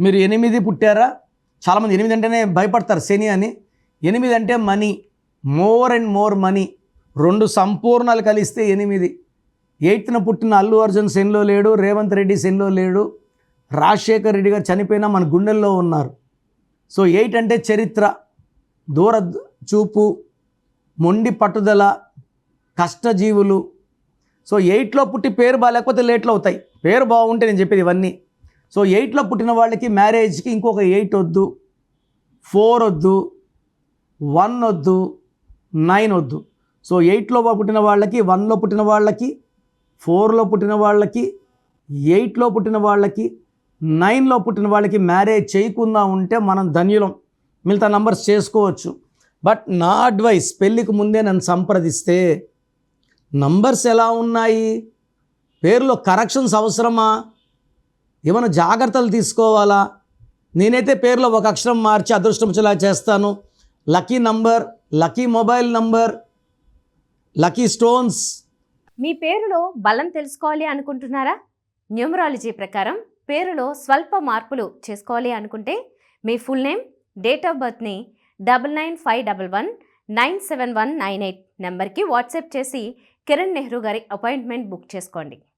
మీరు ఎనిమిది పుట్టారా? చాలామంది ఎనిమిది అంటేనే భయపడతారు శని అని. ఎనిమిది అంటే money. More and more money రెండు సంపూర్ణాలు కలిస్తే ఎనిమిది. ఎయిత్న పుట్టిన అల్లు అర్జున్ శనిలో లేడు రేవంత్ రెడ్డి శనిలో లేడు. రాజశేఖర్ రెడ్డి గారు చనిపోయినా మన గుండెల్లో ఉన్నారు. సో ఎయిట్ అంటే చరిత్ర. దూర చూపు మొండి పట్టుదల కష్టజీవులు. సో ఎయిట్లో పుట్టి పేరు బాగాలేకపోతే లేట్లో అవుతాయి. పేరు బాగుంటే నేను చెప్పేది ఇవన్నీ. సో ఎయిట్లో పుట్టిన వాళ్ళకి మ్యారేజ్కి ఇంకొక ఎయిట్ వద్దు ఫోర్ వద్దు వన్ వద్దు నైన్ వద్దు. సో ఎయిట్లో పుట్టిన వాళ్ళకి వన్లో పుట్టిన వాళ్ళకి ఫోర్లో పుట్టిన వాళ్ళకి ఎయిట్లో పుట్టిన వాళ్ళకి నైన్లో పుట్టిన వాళ్ళకి మ్యారేజ్ చేయకుండా ఉంటే మనం ధన్యులం. మిగతా నంబర్స్ చేసుకోవచ్చు. బట్ నా అడ్వైస్ పెళ్ళికి ముందే నన్ను సంప్రదిస్తే నంబర్స్ ఎలా ఉన్నాయి? పేరులో కరెక్షన్స్ అవసరమా? ఏమైనా జాగ్రత్తలు తీసుకోవాలా? నేనైతే పేరులో ఒక అక్షరం మార్చి అదృష్టం చెలా చేస్తాను. Lucky number lucky mobile number lucky stones. మీ పేరులో బలం తెలుసుకోవాలి అనుకుంటున్నారా? న్యూమరాలజీ ప్రకారం పేరులో స్వల్ప మార్పులు చేసుకోవాలి అనుకుంటే మీ full name date of బర్త్ని double nine five double one nine seven one nine eight నెంబర్కి వాట్సాప్ చేసి కిరణ్ నెహ్రూ గారి అపాయింట్మెంట్ బుక్ చేసుకోండి.